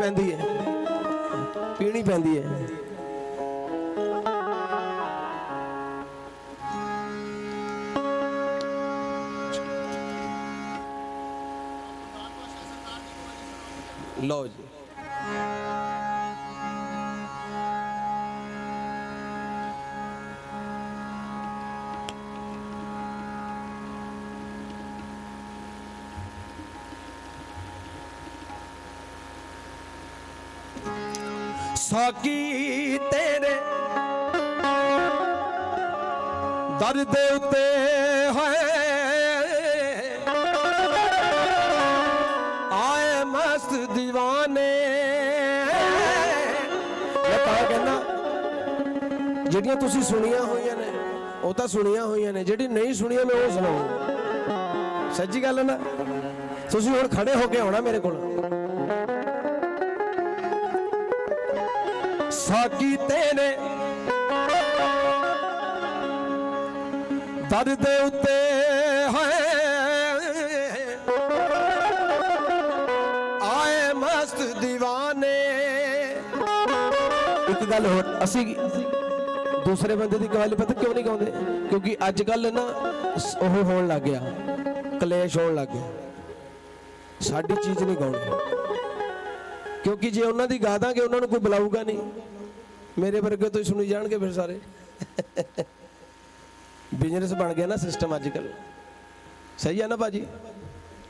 ਪੈਂਦੀ ਹੈ। ਪੀਣੀ ਪੈਂਦੀ ਹੈ। ਲਓ ਜੀ। ਸਾਕੀ ਤੇਰੇ? ਦਰ ਦੇ ਉੱਤੇ ਹੈ ਆਏ ਮਸਤ دیਵਾਨੇ ਮੈਂ ਤਾਂ ਕਹਿੰਦਾ, ਜਿਹੜੀਆਂ ਤੁਸੀਂ ਸੁਣੀਆਂ ਹੋਈਆਂ ਨੇ, ਉਹ ਤਾਂ ਸੁਣੀਆਂ ਹੋਈਆਂ ਨੇ, ਜਿਹੜੀ ਨਹੀਂ ਸੁਣੀਆਂ ਮੈਂ ਉਹ ਸੁਣਾਉਂ ਸੱਚੀ ਗੱਲ ਹੈ ਨਾ? ਤੁਸੀਂ ਹੁਣ ਖੜੇ ਹੋ ਕੇ ਆਉਣਾ ਮੇਰੇ ਕੋਲ। ਸਾਕੀ ਨੇ ਦਰ ਦੇ ਉੱਤੇ ਹੈ ਆਏ ਮਸਤ دیਵਾਨੇ ਇੱਕ ਗੱਲ ਹੋਰ, ਅਸੀਂ ਦੂਸਰੇ ਬੰਦੇ ਦੀ ਗੱਲ ਪਤਾ ਕਿਉਂ ਨਹੀਂ ਗਾਉਂਦੇ? ਕਿਉਂਕਿ ਅੱਜ ਕੱਲ ਨਾ ਉਹ ਹੋਣ ਲੱਗ ਗਿਆ, ਕਲੇਸ਼ ਹੋਣ ਲੱਗ ਗਿਆ। ਸਾਡੀ ਚੀਜ਼ ਨਹੀਂ ਗਾਉਣੀ। ਕਿਉਂਕਿ ਜੇ ਉਹਨਾਂ ਦੀ ਗਾ ਦਾਂਗੇ, ਉਹਨਾਂ ਨੂੰ ਕੋਈ ਬੁਲਾਊਗਾ ਨਹੀਂ। ਮੇਰੇ ਵਰਗੇ ਤੋਂ ਹੀ ਸੁਣੀ ਜਾਣਗੇ ਫਿਰ ਸਾਰੇ। ਬਿਜ਼ਨਸ ਬਣ ਗਿਆ ਨਾ ਸਿਸਟਮ ਅੱਜ ਕੱਲ ਸਹੀ ਹੈ ਨਾ ਬਾਜੀ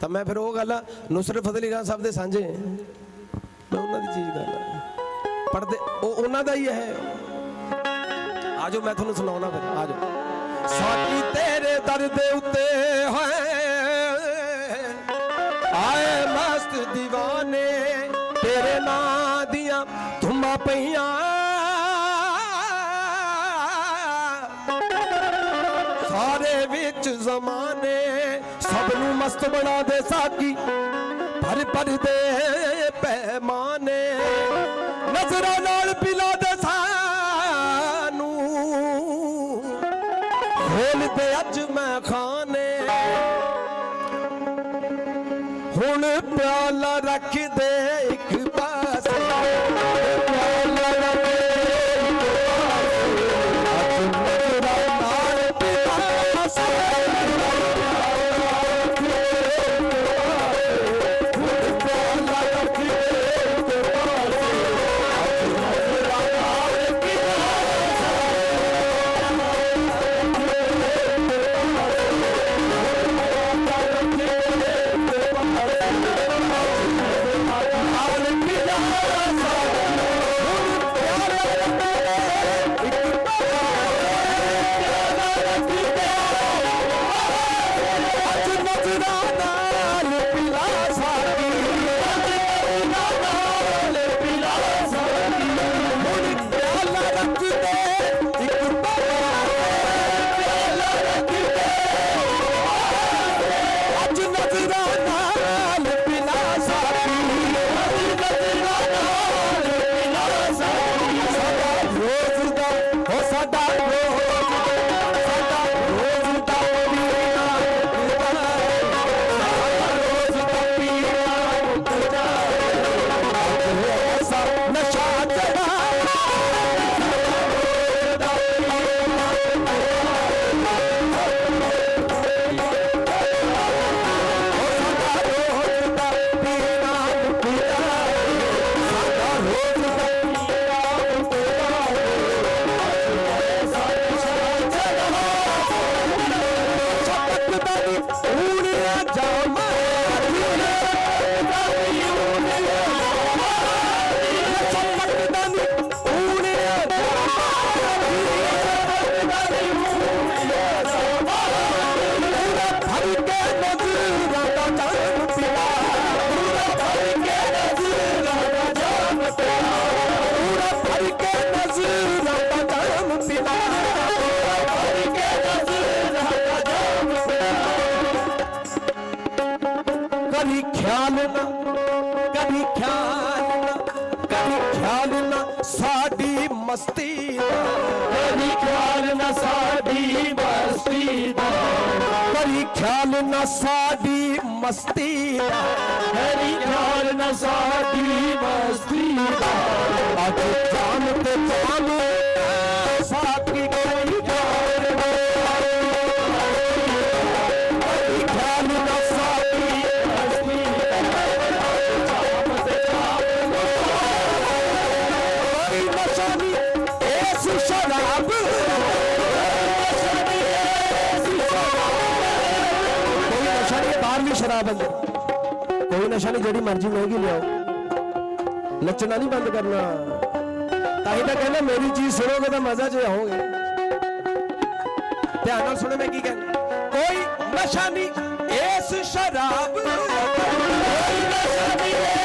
ਤਾਂ ਮੈਂ ਫਿਰ ਉਹ ਗੱਲ ਆ, ਨੁਸਰਤ ਫਤਿਹ ਖਾਨ ਸਾਹਿਬ ਦੇ ਸਾਂਝੇ। ਮੈਂ ਉਹਨਾਂ ਦੀ ਚੀਜ਼ ਗੱਲ ਪੜਦੇ ਉਹ ਉਹਨਾਂ ਦਾ ਹੀ ਹੈ। ਆਜੋ, ਮੈਂ ਤੁਹਾਨੂੰ ਸੁਣਾਉਣਾ ਫਿਰ। ਆਜੋ। ਸਾਕੀ ਤੇਰੇ ਦਰ ਦੇ ਉੱਤੇ ਹੈ। ਆਏ ਮਸਤ دیਵਾਨੇ ਤੇਰੇ ਨਾਂ ਦੀਆਂ ਧੁੰਮਾਂ ਪਈਆਂ। ਸਾਰੇ ਵਿੱਚ ਜ਼ਮਾਨੇ ਸਭ ਨੂੰ ਮਸਤ ਬਣਾ ਦੇ ਸਾਕੀ। ਭਰ ਭਰ ਦੇ ਪੈਮਾਨੇ। ਨਜ਼ਰਾਂ ਨਾਲ ਪਿਲਾ ਦੇ ਸਾਡੀ ਮਸਤੀ ਨਾ ਸਾਡੀ ਮਸਤੀ ਮੇਰੀ ਖਿਆਲ ਨਾ ਸਾਡੀ ਮਸਤੀ। ਅੱਜ ਜਾਨ ਤੇ ਜਾਨ ਬਾਹਰਲੀ ਸ਼ਰਾਬ ਕੋਈ ਨਸ਼ਾ ਨਹੀਂ, ਜਿਹੜੀ ਮਰਜ਼ੀ ਮਹਿੰਗੀ ਲਿਆਓ। ਨੱਚਣਾ ਨਹੀਂ ਬੰਦ ਕਰਨਾ। ਤਾਂ ਹੀ ਤਾਂ ਕਹਿੰਦਾ, ਮੇਰੀ ਚੀਜ਼ ਸੁਣੋਗੇ ਤਾਂ ਮਜ਼ਾ ਚ ਆਓਗੇ ਧਿਆਨ ਨਾਲ ਸੁਣੋ ਮੈਂ ਕੀ ਕਹਿੰਦਾ। ਕੋਈ ਨਸ਼ਾ ਨਹੀਂ, ਇਸ ਸ਼ਰਾਬ ਕੋਈ ਨਸ਼ਾ ਨਹੀਂ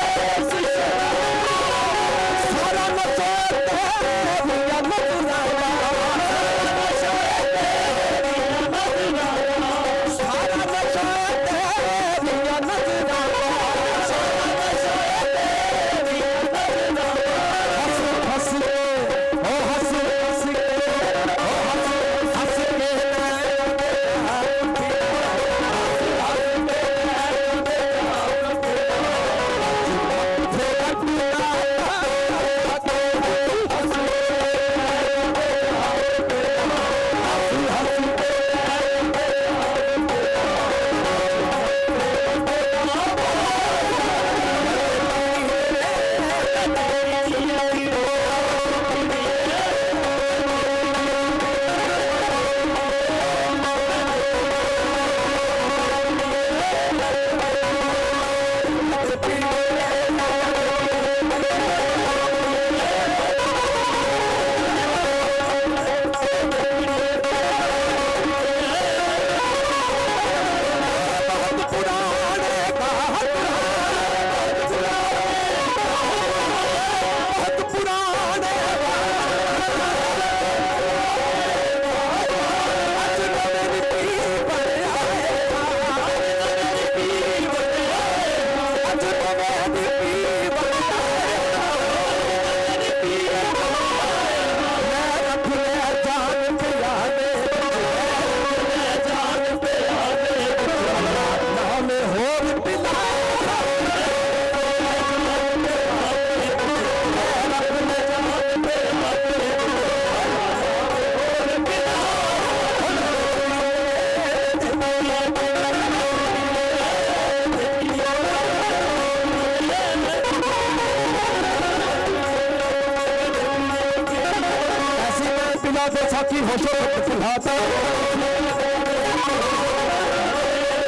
पिला दे साकी होशो पिलाता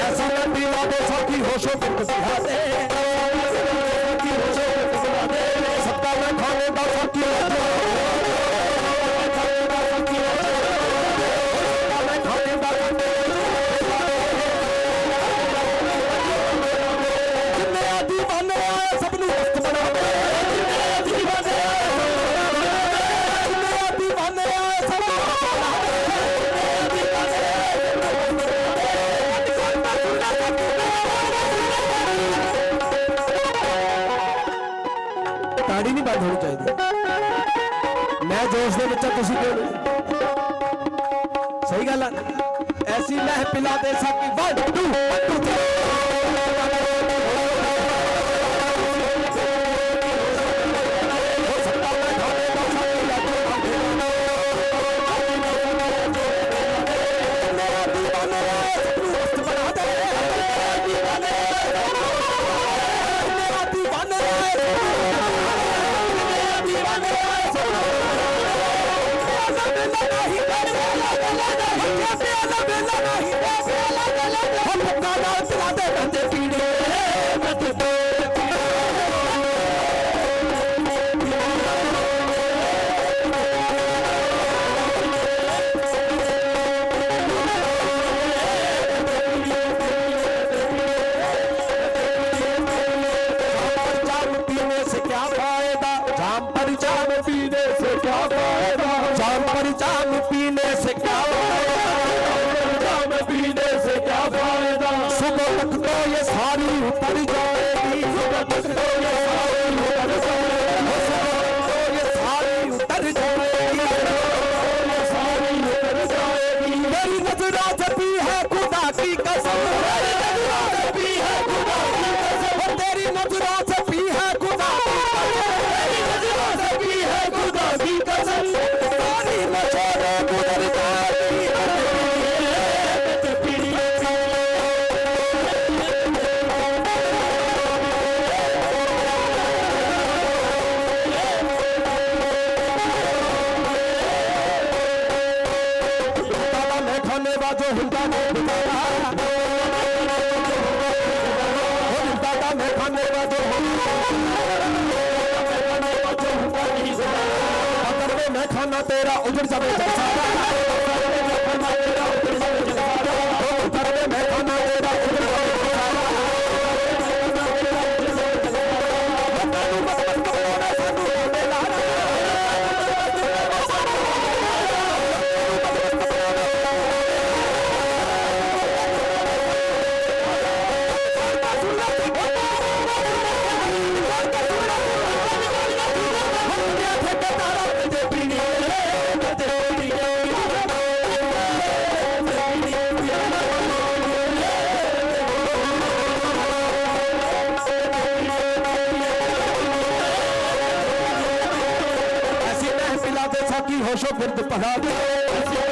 ऐसा मैं पिला दे साकी होशो पिलाते सबका ਤਾੜੀ ਨਹੀਂ ਬੰਦ ਹੋਣੀ ਚਾਹੀਦੀ ਮੈਂ ਜੋਸ਼ ਦੇ ਵਿੱਚ ਆ, ਤੁਸੀਂ ਕਿਉਂ ਨਹੀਂ ਸਹੀ ਗੱਲ ਆ ਐਸੀ ਮਹਿਫਿਲਾਂ ਦੇ ਸਾਕੀ 1 2 1 2 Bye. it all ਖਾਨਾ ਤੇਰਾ ਉਜੜ ਜਾਵੇ ਤੇ ਸਾਕੀ ਹੋਸ਼ੋ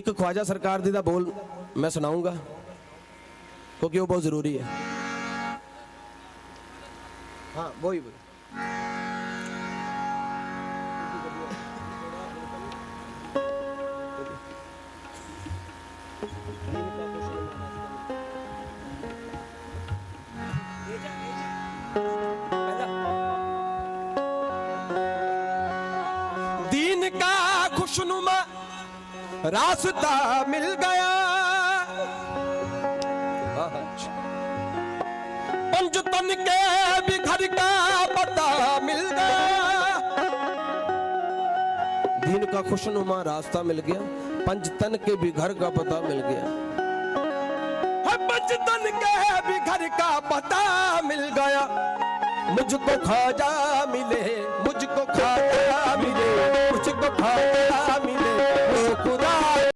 ਇੱਕ ਖਵਾਜਾ ਸਰਕਾਰ ਦੀ ਦਾ ਬੋਲ ਮੈਂ ਸੁਣਾਉਂਗਾ, ਕਿਉਂਕਿ ਉਹ ਬਹੁਤ ਜ਼ਰੂਰੀ ਹੈ। ਹਾਂ ਵਹੀ ਵਹੀ रास्ता मिल गया। पंचतन के भी घर का पता मिल गया। दीन का खुशनुमा रास्ता मिल गया। पंचतन के भी घर का पता मिल गया। है पंचतन के भी घर का पता मिल गया। मुझको खाजा मिले, मुझको खाजा मिले, मुझको खाजा